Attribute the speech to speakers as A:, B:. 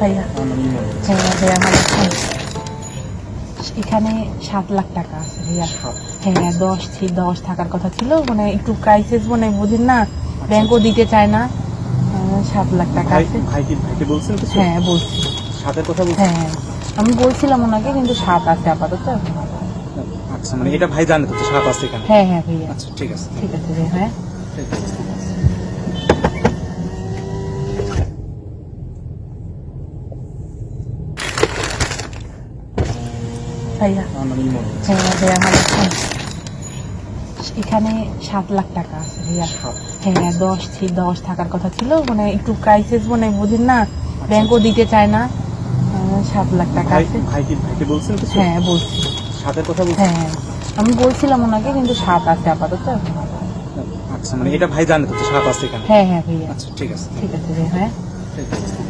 A: ভাইয়া? হ্যাঁ ভাইয়া এখানে সাত লাখ টাকা আছে ভাইয়া। হ্যাঁ দশ দশ থাকার কথা ছিল। মানে একটু ক্রাইসিস মানে বুঝেন না ব্যাংকও দিতে চায় না। সাত লাখ টাকা আছে। হ্যাঁ বলছি।
B: সাতের কথা
A: হ্যাঁ আমি বলছিলাম ওনাকে কিন্তু সাত আছে আপাতত।
B: আচ্ছা মানে এটা ভাই জানে তো সাত আছে এখানে।
A: হ্যাঁ হ্যাঁ ভাইয়া।
B: আচ্ছা ঠিক আছে।
A: ঠিক আছে ভাইয়া হ্যাঁ। ভাইয়া? হ্যাঁ ভাইয়া এখানে সাত লাখ টাকা আছে ভাইয়া হ্যাঁ দশ দশ থাকার কথা ছিল। মানে একটু ক্রাইসিস মানে বুঝেন না? ব্যাংকও দিতে চায় না। সাত লাখ টাকা আছে। হ্যাঁ বলছি।
B: সাতের কথা
A: হ্যাঁ আমি বলছিলাম ওনাকে কিন্তু সাত আছে আপাতত।
B: আচ্ছা মানে এটা ভাই জানে তো সাত আছে এখানে।
A: হ্যাঁ হ্যাঁ ভাইয়া।
B: আচ্ছা ঠিক আছে।
A: ঠিক আছে ভাইয়া হ্যাঁ।
B: ঠিক আছে।